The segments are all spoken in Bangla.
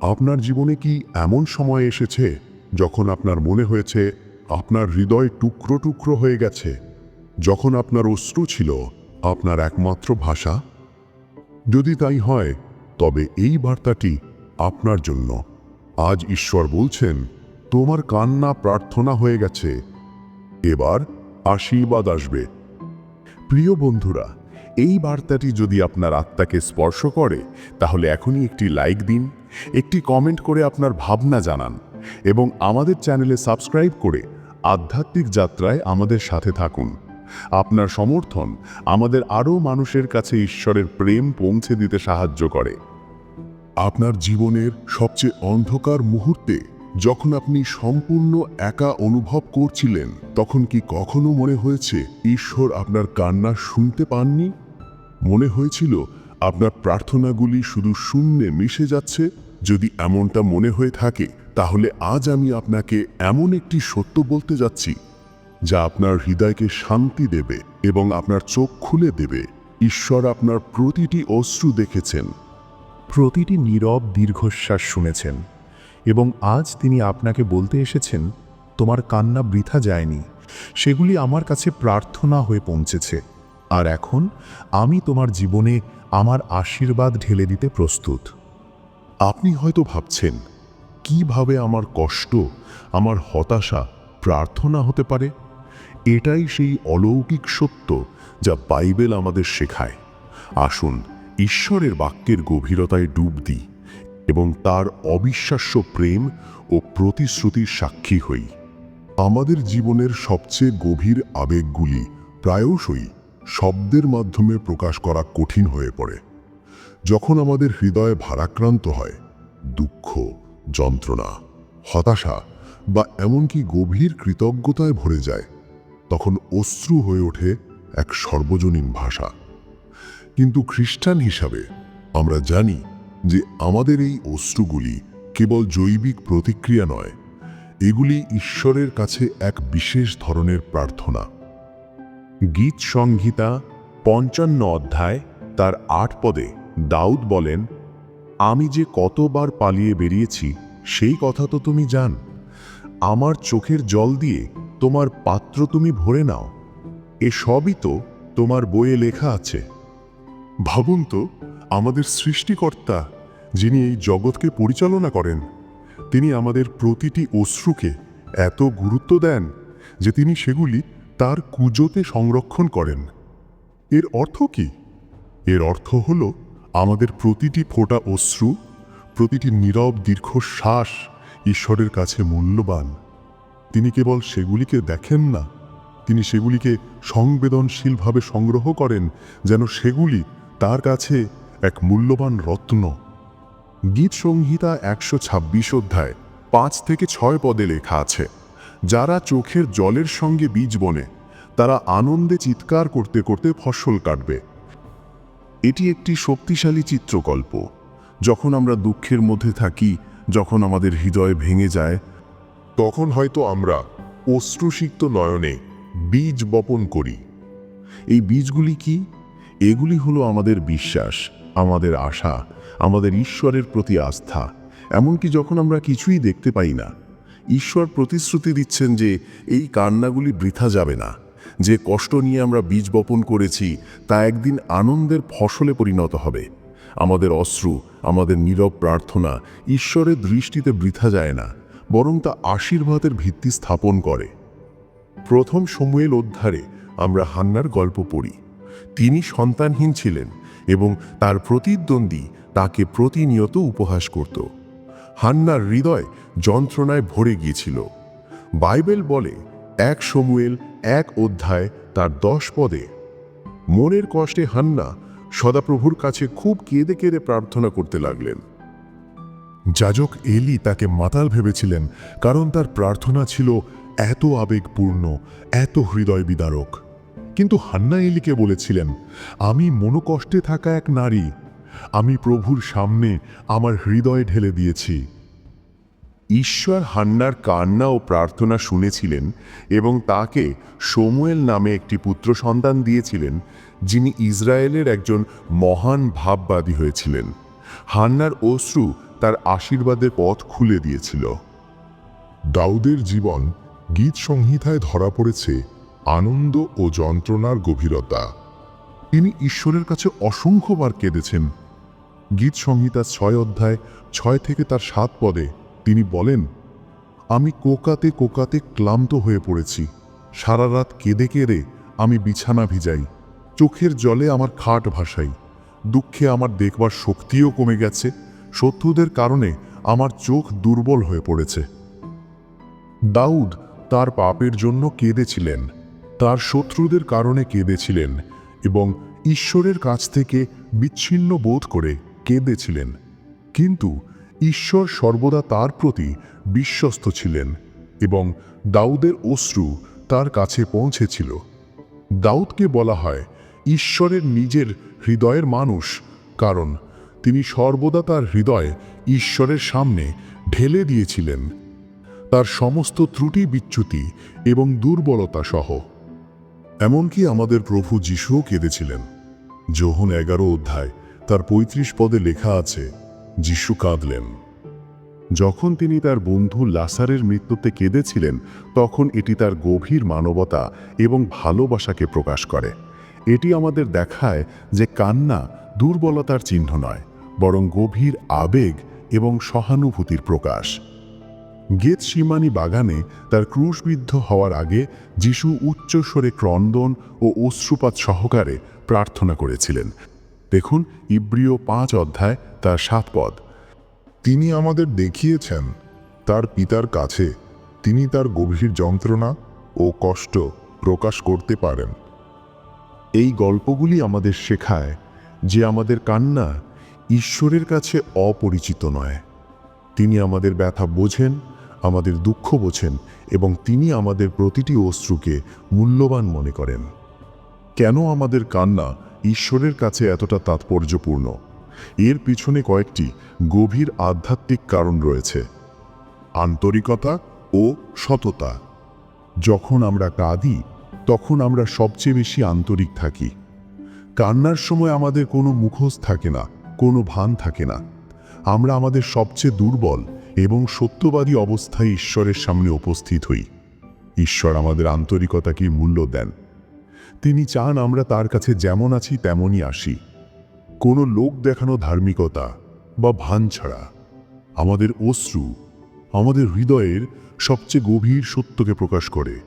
আপনার জীবনে কি এমন সময় এসেছে যখন আপনার মনে হয়েছে আপনার হৃদয় টুকরো টুকরো হয়ে গেছে? যখন আপনার অশ্রু ছিল আপনার একমাত্র ভাষা? যদি তাই হয়, তবে এই বার্তাটি আপনার জন্য। আজ ঈশ্বর বলছেন, তোমার কান্না প্রার্থনা হয়ে গেছে। এবার আশীর্বাদ আসবে। প্রিয় বন্ধুরা, এই বার্তাটি যদি আপনার আত্মাকে স্পর্শ করে, তাহলে এখনই একটি লাইক দিন। একটি কমেন্ট করে আপনার ভাবনা জানান এবং আমাদের চ্যানেলে সাবস্ক্রাইব করে আধ্যাত্মিক যাত্রায় আমাদের সাথে থাকুন। আপনার সমর্থন আমাদের আরও মানুষের কাছে ঈশ্বরের প্রেম পৌঁছে দিতে সাহায্য করে। আপনার জীবনের সবচেয়ে অন্ধকার মুহূর্তে যখন আপনি সম্পূর্ণ একা অনুভব করছিলেন, তখন কি কখনো মনে হয়েছে ঈশ্বর আপনার কান্না শুনতে পাননি? মনে হয়েছিল আপনার প্রার্থনাগুলি শুধু শূন্যে মিশে যাচ্ছে। যদি এমনটা মনে হয়ে থাকে, তাহলে আজ আমি আপনাকে এমন একটি সত্য বলতে যাচ্ছি, যা আপনার হৃদয়কে শান্তি দেবে এবং আপনার চোখ খুলে দেবে। ঈশ্বর আপনার প্রতিটি অশ্রু দেখেছেন, প্রতিটি নীরব দীর্ঘশ্বাস শুনেছেন, এবং আজ তিনি আপনাকে বলতে এসেছেন, তোমার কান্না বৃথা যায়নি, সেগুলি আমার কাছে প্রার্থনা হয়ে পৌঁছেছে। আর এখন আমি তোমার জীবনে আমার আশীর্বাদ ঢেলে দিতে প্রস্তুত। আপনি হয়তো ভাবছেন, কীভাবে আমার কষ্ট, আমার হতাশা, প্রার্থনা হতে পারে? এটাই সেই অলৌকিক সত্য যা বাইবেল আমাদের শেখায়। আসুন, ঈশ্বরের বাক্যের গভীরতায় ডুব দিই এবং তার অবিশ্বাস্য প্রেম ও প্রতিশ্রুতির সাক্ষী হই। আমাদের জীবনের সবচেয়ে গভীর আবেগগুলি প্রায়শই শব্দের মাধ্যমে প্রকাশ করা কঠিন হয়ে পড়ে। যখন আমাদের হৃদয় ভারাক্রান্ত হয়, দুঃখ, যন্ত্রণা, হতাশা বা এমনকি গভীর কৃতজ্ঞতায় ভরে যায়, তখন অশ্রু হয়ে ওঠে এক সর্বজনীন ভাষা। কিন্তু খ্রিস্টান হিসাবে আমরা জানি যে আমাদের এই অশ্রুগুলি কেবল জৈবিক প্রতিক্রিয়া নয়, এগুলি ঈশ্বরের কাছে এক বিশেষ ধরনের প্রার্থনা। গীত সংহিতা, পঞ্চান্ন অধ্যায়, তার আট পদে দাউদ বলেন, আমি যে কতবার পালিয়ে বেরিয়েছি, সেই কথা তো তুমি জান। আমার চোখের জল দিয়ে তোমার পাত্র তুমি ভরে নাও। এ সবই তো তোমার বইয়ে লেখা আছে। ভাবুন তো, আমাদের সৃষ্টিকর্তা, যিনি এই জগৎকে পরিচালনা করেন, তিনি আমাদের প্রতিটি অশ্রুকে এত গুরুত্ব দেন যে তিনি সেগুলি তার কুজোতে সংরক্ষণ করেন। এর অর্থ কি? এর অর্থ হল, আমাদের প্রতিটি ফোঁটা অশ্রু, প্রতিটি নীরব দীর্ঘশ্বাস ঈশ্বরের কাছে মূল্যবান। তিনি কেবল সেগুলিকে দেখেন না, তিনি সেগুলিকে সংবেদনশীলভাবে সংগ্রহ করেন, যেন সেগুলি তার কাছে এক মূল্যবান রত্ন। গীত সংহিতা একশো ছাব্বিশ অধ্যায় পাঁচ থেকে ছয় পদে লেখা আছে। যারা চোখের জলের সঙ্গে বীজ বনে, তারা আনন্দে চিৎকার করতে করতে ফসল কাটবে। এটি একটি শক্তিশালী চিত্রকল্প। যখন আমরা দুঃখের মধ্যে থাকি, যখন আমাদের হৃদয় ভেঙে যায়, তখন হয়তো আমরা অশ্রুসিক্ত নয়নে বীজ বপন করি। এই বীজগুলি কি? এগুলি হলো আমাদের বিশ্বাস, আমাদের আশা, আমাদের ঈশ্বরের প্রতি আস্থা। এমনকি যখন আমরা কিছুই দেখতে পাই না ঈশ্বর প্রতিশ্রুতি দিচ্ছেন যে এই কান্নাগুলি বৃথা যাবে না। যে কষ্ট নিয়ে আমরা বীজ বপন করেছি, তা একদিন আনন্দের ফসলে পরিণত হবে। আমাদের অশ্রু, আমাদের নীরব প্রার্থনা ঈশ্বরের দৃষ্টিতে বৃথা যায় না, বরং তা আশীর্বাদের ভিত্তি স্থাপন করে। প্রথম সমুয়েল অধ্যারে আমরা হান্নার গল্প পড়ি। তিনি সন্তানহীন ছিলেন এবং তার প্রতিদ্বন্দ্বী তাকে প্রতিনিয়ত উপহাস করত। হান্নার হৃদয় যন্ত্রণায় ভরে গিয়েছিল। বাইবেল বলে, এক সমুয়েল, এক অধ্যায়, তার দশ পদে, মনের কষ্টে হান্না সদাপ্রভুর কাছে খুব কেঁদে কেঁদে প্রার্থনা করতে লাগলেন। যাজক এলি তাকে মাতাল ভেবেছিলেন, কারণ তার প্রার্থনা ছিল এত আবেগপূর্ণ, এত হৃদয় বিদারক কিন্তু হান্না এলিকে বলেছিলেন, আমি মনোকষ্টে থাকা এক নারী আমি প্রভুর সামনে আমার হৃদয়ে ঢেলে দিয়েছি। ঈশ্বর হান্নার কান্না ও প্রার্থনা শুনেছিলেন এবং তাকে সমুয়েল নামে একটি পুত্র সন্তান দিয়েছিলেন, যিনি ইসরায়েলের একজন মহান ভাববাদী হয়েছিলেন। হান্নার অশ্রু তার আশীর্বাদের পথ খুলে দিয়েছিল। দাউদের জীবন গীত সংহিতায় ধরা পড়েছে আনন্দ ও যন্ত্রণার গভীরতা। তিনি ঈশ্বরের কাছে অসংখ্যবার কেঁদেছেন গীত সংহিতা ছয় অধ্যায় ছয় থেকে তার সাত পদে তিনি বলেন, আমি কোকাতে কোকাতে ক্লান্ত হয়ে পড়েছি। সারা রাত কেঁদে কেঁদে আমি বিছানা ভিজাই। চোখের জলে আমার খাট ভাসাই। দুঃখে আমার দেখবার শক্তিও কমে গেছে। শত্রুদের কারণে আমার চোখ দুর্বল হয়ে পড়েছে। দাউদ তার পাপের জন্য কেঁদেছিলেন। তার শত্রুদের কারণে কেঁদেছিলেন এবং ঈশ্বরের কাছ থেকে বিচ্ছিন্ন বোধ করে কেঁদেছিলেন। কিন্তু ঈশ্বর সর্বদা তার প্রতি বিশ্বস্ত ছিলেন এবং দাউদের অশ্রু তার কাছে পৌঁছেছিল। দাউদকে বলা হয় ঈশ্বরের নিজের হৃদয়ের মানুষ, কারণ তিনি সর্বদা তার হৃদয় ঈশ্বরের সামনে ঢেলে দিয়েছিলেন। তার সমস্ত ত্রুটি বিচ্যুতি এবং দুর্বলতা সহ। এমনকি আমাদের প্রভু যিশুও কেঁদেছিলেন। যোহন এগারো অধ্যায়। তার পঁয়ত্রিশ পদে লেখা আছে, যিশু কাঁদলেন। যখন তিনি তার বন্ধু লাসারের মৃত্যুতে কেঁদেছিলেন, তখন এটি তার গভীর মানবতা এবং ভালোবাসাকে প্রকাশ করে। এটি আমাদের দেখায় যে কান্না দুর্বলতার চিহ্ন নয়, বরং গভীর আবেগ এবং সহানুভূতির প্রকাশ। গেত সীমানি বাগানে তার ক্রুশবিদ্ধ হওয়ার আগে যিশু উচ্চস্বরে ক্রন্দন ও অশ্রুপাত সহকারে প্রার্থনা করেছিলেন। দেখুন ইব্রিয় পাঁচ অধ্যায়, তার সাত পদ। তিনি আমাদের দেখিয়েছেন তার পিতার কাছে, তিনি তার গভীর যন্ত্রণা ও কষ্ট প্রকাশ করতে পারেন। এই গল্পগুলি আমাদের শেখায় যে আমাদের কান্না ঈশ্বরের কাছে অপরিচিত নয়। তিনি আমাদের ব্যথা বোঝেন, আমাদের দুঃখ বোঝেন এবং তিনি আমাদের প্রতিটি অশ্রুকে মূল্যবান মনে করেন। কেন আমাদের কান্না ঈশ্বরের কাছে এতটা তাৎপর্যপূর্ণ। এর পিছনে কয়েকটি গভীর আধ্যাত্মিক কারণ রয়েছে। আন্তরিকতা ও সততা। যখন আমরা কাঁদি, তখন আমরা সবচেয়ে বেশি আন্তরিক থাকি। কান্নার সময় আমাদের কোনো মুখোশ থাকে না, কোনো ভান থাকে না। আমরা আমাদের সবচেয়ে দুর্বল এবং সত্যবাদী অবস্থায় ঈশ্বরের সামনে উপস্থিত হই। ঈশ্বর আমাদের আন্তরিকতাকে মূল্য দেন। তিনি চান আমরা তার কাছে যেমন আছি, তেমনই আসি। কোনো লোক দেখানো ধার্মিকতা বা ভান ছাড়া আমাদের অশ্রু, আমাদের হৃদয়ের সবচেয়ে গভীর সত্যকে প্রকাশ করে।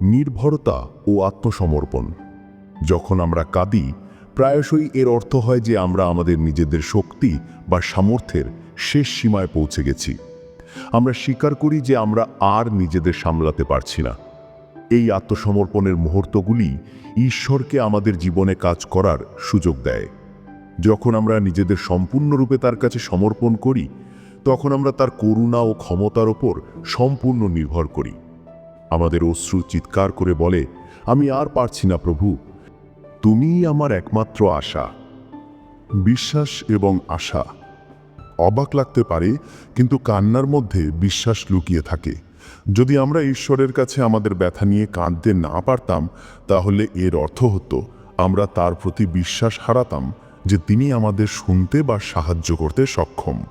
নির্ভরতা ও আত্মসমর্পণ। যখন আমরা কাঁদি, প্রায়শই এর অর্থ হয় যে আমরা আমাদের নিজেদের শক্তি বা সামর্থ্যের শেষ সীমায় পৌঁছে গেছি। আমরা স্বীকার করি যে আমরা আর নিজেদের সামলাতে পারছি না। এই আত্মসমর্পণের মুহূর্তগুলি ঈশ্বরকে আমাদের জীবনে কাজ করার সুযোগ দেয়। যখন আমরা নিজেদের সম্পূর্ণরূপে তার কাছে সমর্পণ করি, তখন আমরা তার করুণা ও ক্ষমতার ওপর সম্পূর্ণ নির্ভর করি। আমাদের অশ্রু চিৎকার করে বলে, আমি আর পারছি না প্রভু। তুমিই আমার একমাত্র আশা। বিশ্বাস এবং আশা। অবাক লাগতে পারে, কিন্তু কান্নার মধ্যে বিশ্বাস লুকিয়ে থাকে। যদি আমরা ঈশ্বরের কাছে আমাদের ব্যথা নিয়ে কাঁদতে না পারতাম, তাহলে এর অর্থ হতো, আমরা তার প্রতি বিশ্বাস হারাতাম যে তিনি আমাদের শুনতে বা সাহায্য করতে সক্ষম।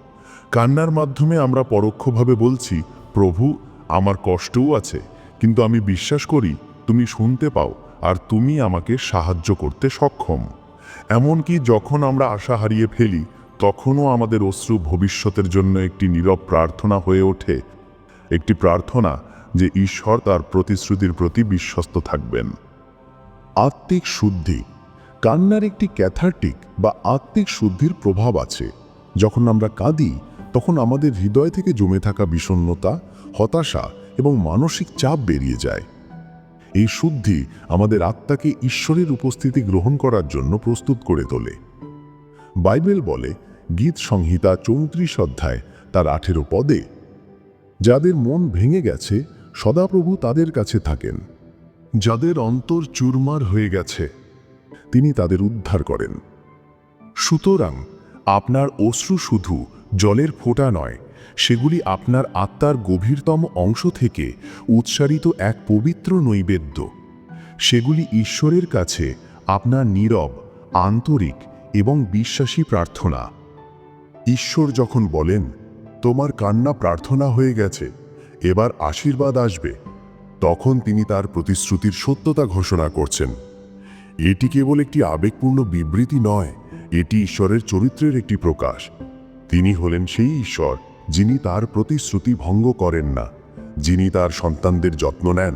কান্নার মাধ্যমে আমরা পরোক্ষভাবে বলছি, প্রভু, আমার কষ্টও আছে, কিন্তু আমি বিশ্বাস করি, তুমি শুনতে পাও, আর তুমি আমাকে সাহায্য করতে সক্ষম। এমনকি যখন আমরা আশা হারিয়ে ফেলি, তখনও আমাদের অশ্রু ভবিষ্যতের জন্য একটি নীরব প্রার্থনা হয়ে ওঠে একটি প্রার্থনা যে ঈশ্বর তার প্রতিশ্রুতির প্রতি বিশ্বস্ত থাকবেন। আত্মিক শুদ্ধি। কান্নার একটি ক্যাথার্টিক বা আত্মিক শুদ্ধির প্রভাব আছে। যখন আমরা কাঁদি, তখন আমাদের হৃদয় থেকে জমে থাকা বিষণ্ণতা, হতাশা এবং মানসিক চাপ বেরিয়ে যায়। এই শুদ্ধি আমাদের আত্মাকে ঈশ্বরের উপস্থিতি গ্রহণ করার জন্য প্রস্তুত করে তোলে। বাইবেল বলে, গীত সংহিতা চৌত্রিশ অধ্যায়, তার আঠেরো পদে যাদের মন ভেঙে গেছে, সদাপ্রভু তাদের কাছে থাকেন। যাদের অন্তর চুরমার হয়ে গেছে, তিনি তাদের উদ্ধার করেন। সুতরাং আপনার অশ্রু শুধু জলের ফোঁটা নয়, সেগুলি আপনার আত্মার গভীরতম অংশ থেকে উৎসারিত এক পবিত্র নৈবেদ্য। সেগুলি ঈশ্বরের কাছে আপনার নীরব, আন্তরিক এবং বিশ্বাসী প্রার্থনা। ঈশ্বর যখন বলেন তোমার কান্না প্রার্থনা হয়ে গেছে, এবার আশীর্বাদ আসবে। তখন তিনি তার প্রতিশ্রুতির সত্যতা ঘোষণা করছেন। এটি কেবল একটি আবেগপূর্ণ বিবৃতি নয়, এটি ঈশ্বরের চরিত্রের একটি প্রকাশ। তিনি হলেন সেই ঈশ্বর, যিনি তার প্রতিশ্রুতি ভঙ্গ করেন না, যিনি তার সন্তানদের যত্ন নেন।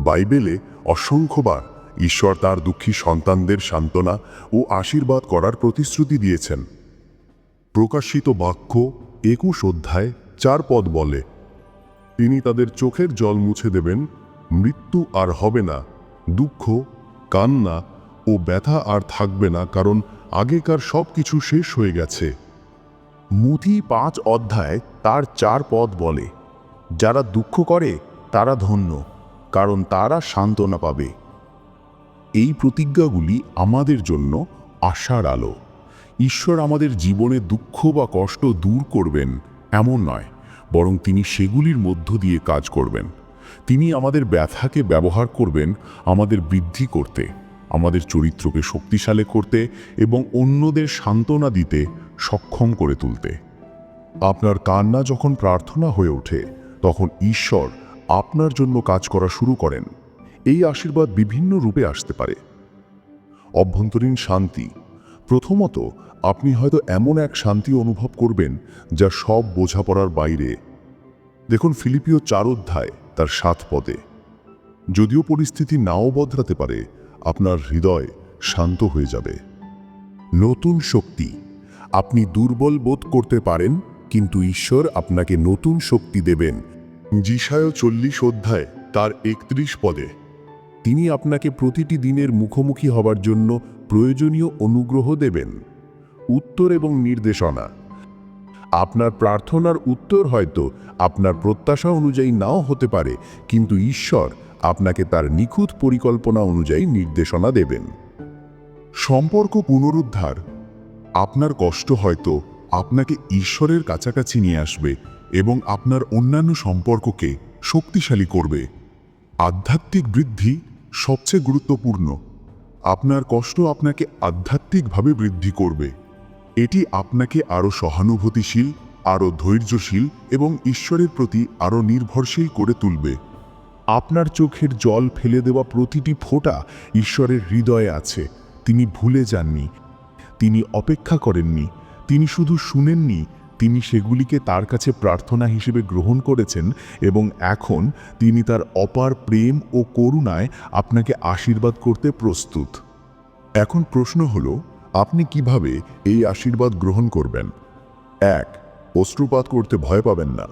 বাইবেলে অসংখ্যবার ঈশ্বর তার দুঃখী সন্তানদের সান্ত্বনা ও আশীর্বাদ করার প্রতিশ্রুতি দিয়েছেন। প্রকাশিত বাক্য একুশ অধ্যায় চার পদ বলে, তিনি তাদের চোখের জল মুছে দেবেন, মৃত্যু আর হবে না, দুঃখ, কান্না ও ব্যথা আর থাকবে না, কারণ আগেকার সব কিছু শেষ হয়ে গেছে। মুথি পাঁচ অধ্যায় তার চার পদ বলে, যারা দুঃখ করে, তারা ধন্য, কারণ তারা সান্ত্বনা পাবে। এই প্রতিজ্ঞাগুলি আমাদের জন্য আশার আলো। ঈশ্বর আমাদের জীবনে দুঃখ বা কষ্ট দূর করবেন, এমন নয়, বরং তিনি সেগুলির মধ্য দিয়ে কাজ করবেন। তিনি আমাদের ব্যথাকে ব্যবহার করবেন আমাদের বৃদ্ধি করতে, আমাদের চরিত্রকে শক্তিশালী করতে এবং অন্যদের সান্ত্বনা দিতে সক্ষম করে তুলতে। আপনার কান্না যখন প্রার্থনা হয়ে ওঠে, তখন ঈশ্বর আপনার জন্য কাজ করা শুরু করেন। এই আশীর্বাদ বিভিন্ন রূপে আসতে পারে। অভ্যন্তরীণ শান্তি প্রথমত, আপনি হয়তো এমন এক শান্তি অনুভব করবেন যা সব বোঝাপড়ার বাইরে। দেখুন ফিলিপিও চার অধ্যায়, তার সাত পদে। যদিও পরিস্থিতি নাও বদলাতে পারে, আপনার হৃদয় শান্ত হয়ে যাবে। নতুন শক্তি, আপনি দুর্বল বোধ করতে পারেন, কিন্তু ঈশ্বর আপনাকে নতুন শক্তি দেবেন। জিসায় চল্লিশ অধ্যায়, তার একত্রিশ পদে। তিনি আপনাকে প্রতিটি দিনের মুখোমুখি হবার জন্য প্রয়োজনীয় অনুগ্রহ দেবেন। উত্তর এবং নির্দেশনা। আপনার প্রার্থনার উত্তর হয়তো আপনার প্রত্যাশা অনুযায়ী নাও হতে পারে, কিন্তু ঈশ্বর আপনাকে তার নিখুঁত পরিকল্পনা অনুযায়ী নির্দেশনা দেবেন। সম্পর্ক পুনরুদ্ধার। আপনার কষ্ট হয়তো আপনাকে ঈশ্বরের কাছাকাছি নিয়ে আসবে এবং আপনার অন্যান্য সম্পর্ককে শক্তিশালী করবে। আধ্যাত্মিক বৃদ্ধি সবচেয়ে গুরুত্বপূর্ণ। আপনার কষ্ট আপনাকে আধ্যাত্মিকভাবে বৃদ্ধি করবে। এটি আপনাকে আরও সহানুভূতিশীল, আরও ধৈর্যশীল এবং ঈশ্বরের প্রতি আরও নির্ভরশীল করে তুলবে। আপনার চোখের জল ফেলে দেওয়া প্রতিটি ফোঁটা ঈশ্বরের হৃদয়ে আছে। তিনি ভুলে যাননি। তিনি অপেক্ষা করেননি। তিনি শুধু শুনেননি। তিনি সেগুলিকে তার কাছে প্রার্থনা হিসেবে গ্রহণ করেছেন এবং এখন তিনি তার অপার প্রেম ও করুণায় আপনাকে আশীর্বাদ করতে প্রস্তুত। এখন প্রশ্ন হল, আপনি কীভাবে এই আশীর্বাদ গ্রহণ করবেন? এক, অশ্রুপাত করতে ভয় পাবেন না।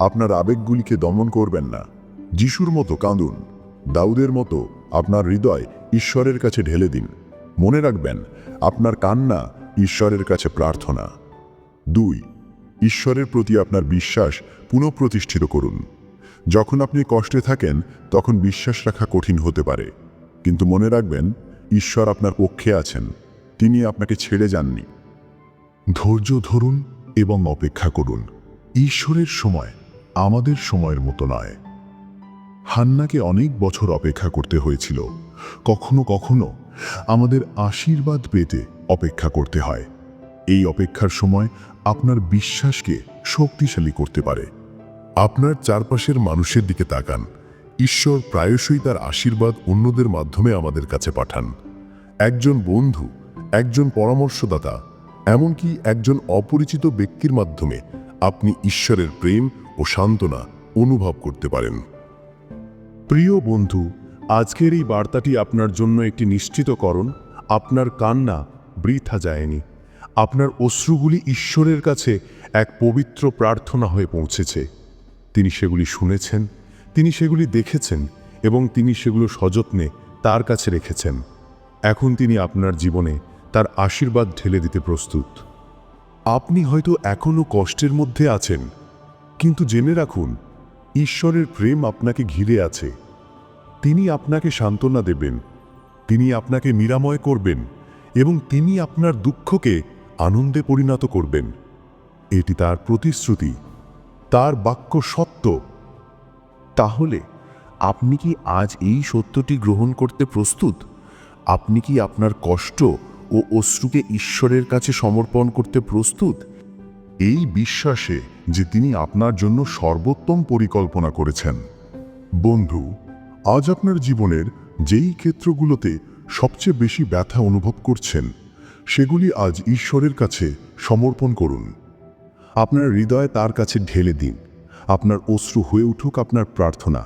আপনার আবেগগুলিকে দমন করবেন না। যিশুর মতো কাঁদুন। দাউদের মতো আপনার হৃদয় ঈশ্বরের কাছে ঢেলে দিন। মনে রাখবেন, আপনার কান্না ঈশ্বরের কাছে প্রার্থনা। দুই, ঈশ্বরের প্রতি আপনার বিশ্বাস পুনঃপ্রতিষ্ঠিত করুন। যখন আপনি কষ্টে থাকেন, তখন বিশ্বাস রাখা কঠিন হতে পারে। কিন্তু মনে রাখবেন, ঈশ্বর আপনার পক্ষে আছেন। তিনি আপনাকে ছেড়ে যাননি। ধৈর্য ধরুন এবং অপেক্ষা করুন। ঈশ্বরের সময় আমাদের সময়ের মতো নয়। হান্নাকে অনেক বছর অপেক্ষা করতে হয়েছিল। কখনো কখনো আমাদের আশীর্বাদ পেতে অপেক্ষা করতে হয়। এই অপেক্ষার সময় আপনার বিশ্বাসকে শক্তিশালী করতে পারে। আপনার চারপাশের মানুষের দিকে তাকান। ঈশ্বর প্রায়শই তার আশীর্বাদ অন্যদের মাধ্যমে আমাদের কাছে পাঠান। একজন বন্ধু, একজন পরামর্শদাতা, এমনকি একজন অপরিচিত ব্যক্তির মাধ্যমে আপনি ঈশ্বরের প্রেম ও সান্ত্বনা অনুভব করতে পারেন। প্রিয় বন্ধু, আজকের এই বার্তাটি আপনার জন্য একটি নিশ্চিতকরণ। আপনার কান্না বৃথা যায়নি। আপনার অশ্রুগুলি ঈশ্বরের কাছে এক পবিত্র প্রার্থনা হয়ে পৌঁছেছে। তিনি সেগুলি শুনেছেন, তিনি সেগুলি দেখেছেন এবং তিনি সেগুলো সযত্নে তার কাছে রেখেছেন। এখন তিনি আপনার জীবনে তার আশীর্বাদ ঢেলে দিতে প্রস্তুত। আপনি হয়তো এখনও কষ্টের মধ্যে আছেন, কিন্তু জেনে রাখুন, ঈশ্বরের প্রেম আপনাকে ঘিরে আছে। তিনি আপনাকে সান্ত্বনা দেবেন, তিনি আপনাকে নিরাময় করবেন এবং তিনি আপনার দুঃখকে আনন্দে পরিণত করবেন। এটি তার প্রতিশ্রুতি, তার বাক্য সত্য। তাহলে, আপনি কি আজ এই সত্যটি গ্রহণ করতে প্রস্তুত? আপনি কি আপনার কষ্ট ও অশ্রুকে ঈশ্বরের কাছে সমর্পণ করতে প্রস্তুত? এই বিশ্বাসে যে তিনি আপনার জন্য সর্বোত্তম পরিকল্পনা করেছেন। বন্ধু, আজ আপনার জীবনের যেই ক্ষেত্রগুলোতে সবচেয়ে বেশি ব্যথা অনুভব করছেন সেগুলি আজ ঈশ্বরের কাছে সমর্পণ করুন। আপনার হৃদয় তার কাছে ঢেলে দিন। আপনার অশ্রু হয়ে উঠুক আপনার প্রার্থনা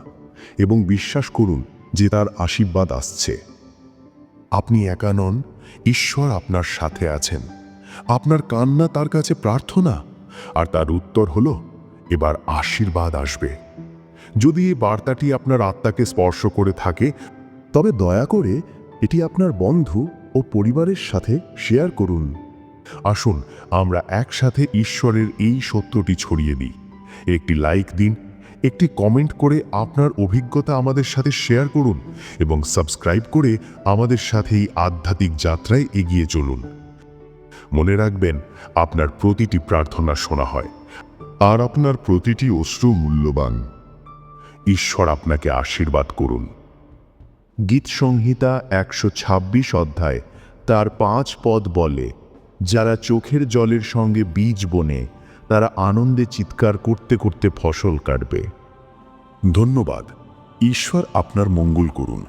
এবং বিশ্বাস করুন যে তার আশীর্বাদ আসছে। আপনি একা নন, ঈশ্বর আপনার সাথে আছেন। আপনার কান্না তার কাছে প্রার্থনা। আর তার উত্তর হল, এবার আশীর্বাদ আসবে। যদি এই বার্তাটি আপনার আত্মাকে স্পর্শ করে থাকে, তবে দয়া করে এটি আপনার বন্ধু ও পরিবারের সাথে শেয়ার করুন। আসুন, আমরা একসাথে ঈশ্বরের এই সত্যটি ছড়িয়ে দিই। একটি লাইক দিন, একটি কমেন্ট করে আপনার অভিজ্ঞতা আমাদের সাথে শেয়ার করুন এবং সাবস্ক্রাইব করে আমাদের সাথে এই আধ্যাত্মিক যাত্রায় এগিয়ে চলুন। মনে রাখবেন, আপনার প্রতিটি প্রার্থনা শোনা হয় আর আপনার প্রতিটি অশ্রু মূল্যবান। ঈশ্বর আপনাকে আশীর্বাদ করুন। গীত সংহিতা একশো ছাব্বিশ অধ্যায়, তার পাঁচ পদ বলে, যারা চোখের জলের সঙ্গে বীজ বনে, তারা আনন্দে চিৎকার করতে করতে ফসল কাটবে। ধন্যবাদ, ঈশ্বর আপনার মঙ্গল করুন।